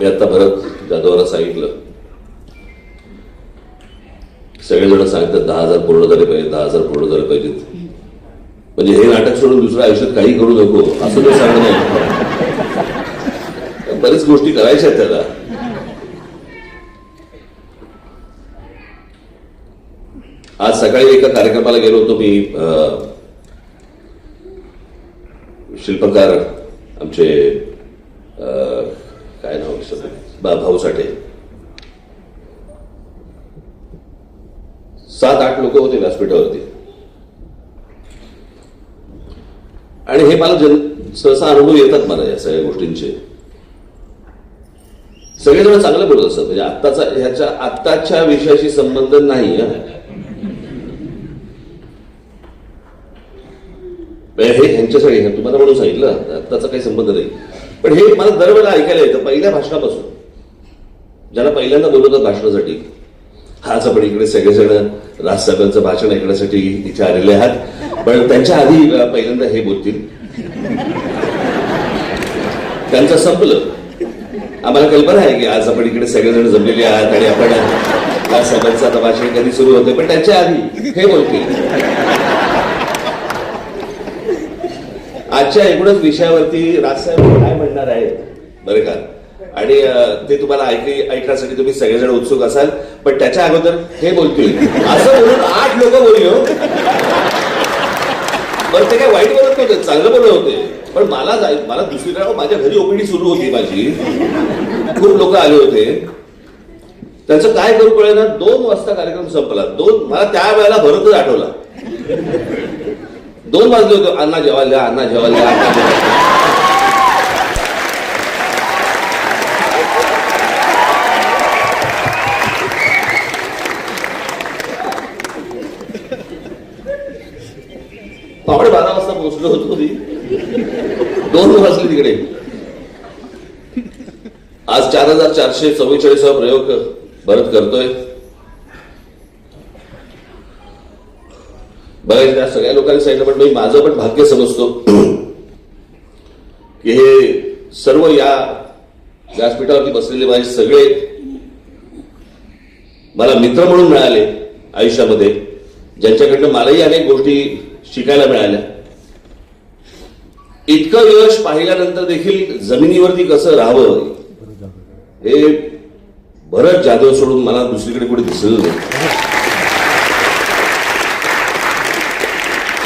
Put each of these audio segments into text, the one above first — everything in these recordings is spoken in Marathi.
मी आता भरत जाधवाला सांगितलं. सगळेजण सांगतात दहा हजार पूर्ण झाले पाहिजे दहा हजार पूर्ण झाले पाहिजेत. म्हणजे हे नाटक सोडून दुसरं आयुष्यात काही करू नको असं मी सांगत नाही. बरीच गोष्टी करायच्या आहेत त्याला. आज सकाळी एका कार्यक्रमाला गेलो होतो मी शिल्पकार आमचे अं, काय नाव विसरलो. बा भाऊ साठे. सात आठ लोक होते व्यासपीठावरती. आणि हे मला जन सहसा अनुभव येतात मला या सगळ्या गोष्टींचे. सगळेजण चांगलं बोलत असतात. म्हणजे आत्ताचा ह्याच्या आत्ताच्या विषयाशी संबंध नाही हे ह्यांच्यासाठी तुम्हाला म्हणून सांगितलं आत्ताचा काही संबंध नाही. पण हे मला दरवेळेला ऐकायला येतं पहिल्या भाषणापासून. ज्याला पहिल्यांदा बोलवतात भाषणासाठी. हाच आपण इकडे सगळेजण राजसाहेबांचं भाषण ऐकण्यासाठी इथे आलेले आहात. पण त्यांच्या आधी पहिल्यांदा हे बोलतील. त्यांचं संपलं. आम्हाला कल्पना आहे की आज आपण इकडे सगळेजण जमलेले आहात आणि आपण राजसाहेबांचं आता भाषण कधी सुरू होतं पण त्यांच्या आधी हे बोलतील. आजच्या एकूणच विषयावरती राजसाहेब काय म्हणणार आहेत? बरं का? आणि ते तुम्हाला ऐक ऐकण्यासाठी तुम्ही सगळेजण उत्सुक असाल. पण त्याच्या अगोदर हे बोलतील. असं बोलून आठ लोक बोलली हो. बरं ते काय वाईट बोलत नव्हते चांगलं बोलत होते. पण मला जाय मला दुसरीकडे माझ्या घरी ओपीडी सुरू होती माझी. खूप लोक आले होते. त्याचं काय करू कळेना दोन वाजता कार्यक्रम संपला. दोन मला त्या वेळेला भरतच आठवला. दोन वाजले होते अण्णा जेवायला अण्णा जेवायला अण्णा जेवायला. पावणे बारा वाजता पोहोचलो होतो मी. दोन वाजले तिकडे. आज चार हजार चारशे चव्वेचाळीस प्रयोग भरत करतोय. बघायचं त्या सगळ्या लोकांनी सांगितलं पण मी माझं पण भाग्य समजतो. की हे सर्व या व्यासपीठावरती बसलेले माझे सगळे मला मित्र म्हणून मिळाले आयुष्यामध्ये. ज्यांच्याकडनं मलाही अनेक गोष्टी शिकायला मिळाल्या इतकं यश पाहिल्यानंतर देखील जमिनीवरती कसं राहावं हे भरत जाधव सोडून मला दुसरीकडे कुठे दिसलं नाही.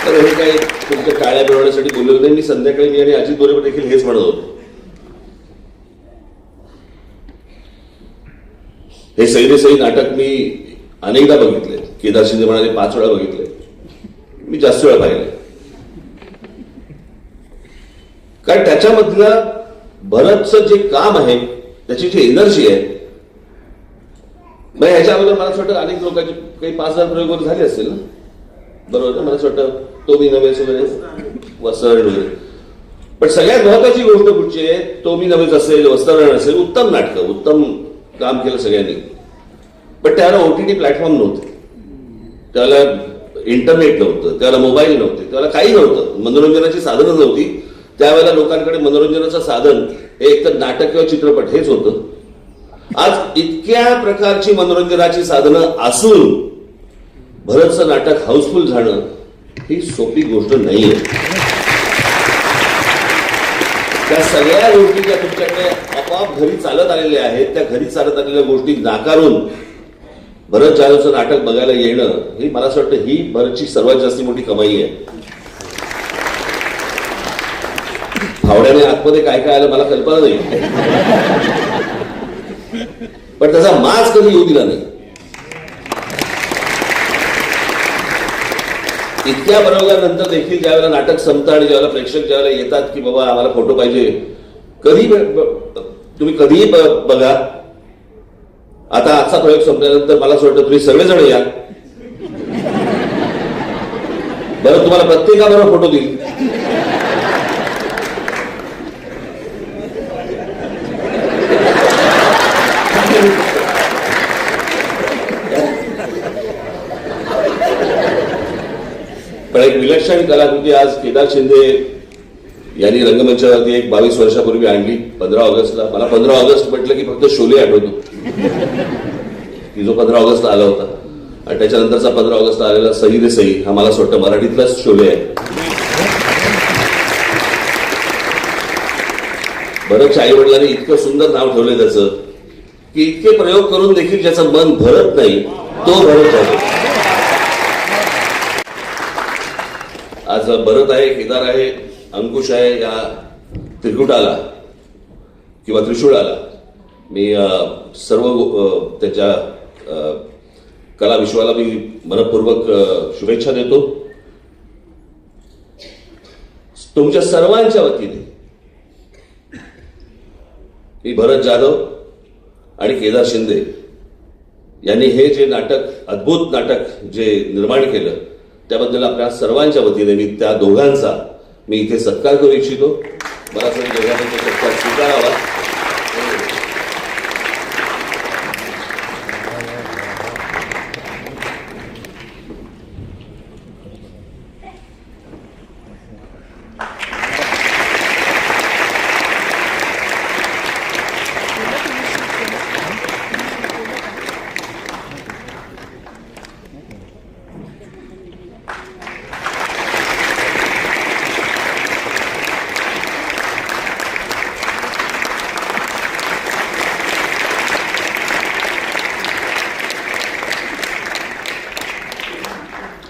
तर हे काही तुमच्या टाळ्या मिळवण्यासाठी बोललेलं नाही. मी संध्याकाळी मी आणि अजित बरोबर देखील हेच म्हणत होतो. हे सैरे सई नाटक मी अनेकदा बघितले केदार शिंदे म्हणाले पाच वेळा बघितले मी जास्त वेळा पाहिले. कारण त्याच्यामधलं भरतचं जे काम आहे त्याची जी एनर्जी आहे मग ह्याच्या अगोदर मला वाटतं अनेक लोकांचे काही पाच हजार प्रयोग वगैरे झाले असतील ना? बरोबर ना? मला वाटतं तो मी नव्हेच वगैरे वसरण वगैरे. पण सगळ्यात महत्वाची गोष्ट कुठची आहे? तो मी नव्हेच असेल वस्त्रण असेल उत्तम नाटकं उत्तम काम केलं सगळ्यांनी. पण त्याला ओटीटी प्लॅटफॉर्म नव्हते. त्याला इंटरनेट नव्हतं त्याला मोबाईल नव्हते त्याला काही नव्हतं. मनोरंजनाची साधनं नव्हती. त्यावेळेला लोकांकडे मनोरंजनाचं साधन हे एकतर नाटक किंवा चित्रपट हेच होतं. आज इतक्या प्रकारची मनोरंजनाची साधनं असून भरतचं नाटक हाऊसफुल झाणं ही सोपी गोष्ट नाहीये. त्या सगळ्या गोष्टी ज्या तुमच्याकडे आपोआप घरी चालत आलेल्या आहेत त्या घरी चालत आलेल्या गोष्टी नाकारून भरत जाधवचं नाटक बघायला येणं ही मला असं वाटतं ही भरतची सर्वात जास्त मोठी कमाई आहे. फावड्याने आतमध्ये काय काय आलं मला कल्पना नाही. पण त्याचा माज कधी येऊ दिला नाही. इतक्या बनवल्यानंतर देखील ज्यावेळेला नाटक संपतं आणि ज्यावेळेला प्रेक्षक ज्यावेळेला येतात की बाबा आम्हाला फोटो पाहिजे कधी तुम्ही कधीही ब- बघा आता आजचा प्रयोग संपल्यानंतर मला असं वाटतं तुम्ही सगळेजण या. बरं तुम्हाला प्रत्येकाबरोबर फोटो देईल. पण एक विलक्षण कलाकृती आज केदार शिंदे यांनी रंगमंचावरती एक बावीस वर्षापूर्वी आणली पंधरा ऑगस्टला. मला पंधरा ऑगस्ट म्हटलं की फक्त शोले आठवतो. की जो पंधरा ऑगस्टला आला होता. आणि त्याच्यानंतरचा पंधरा ऑगस्टला आलेला सही रे सही हा मला असं वाटतं मराठीतलाच शोले आहे. बरंच आई वडिलांनी इतकं सुंदर नाव ठेवलं त्याचं की इतके प्रयोग करून देखील ज्याचं मन भरत नाही तो भरत जातो आज भरत आहे केदार आहे अंकुश आहे या त्रिकुटाला किंवा त्रिशूळाला. मी सर्व त्याच्या कला विश्वाला मी मनपूर्वक शुभेच्छा देतो. तुमच्या सर्वांच्या वतीने मी भरत जाधव आणि केदार शिंदे यांनी हे जे नाटक अद्भुत नाटक जे निर्माण केलं त्याबद्दल आपल्या सर्वांच्या वतीने मी त्या दोघांचा मी इथे सत्कार करू इच्छितो. मला असं सत्कार स्वीकारावा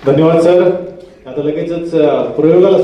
धन्यवाद सर. आता लगेचच प्रयोगाला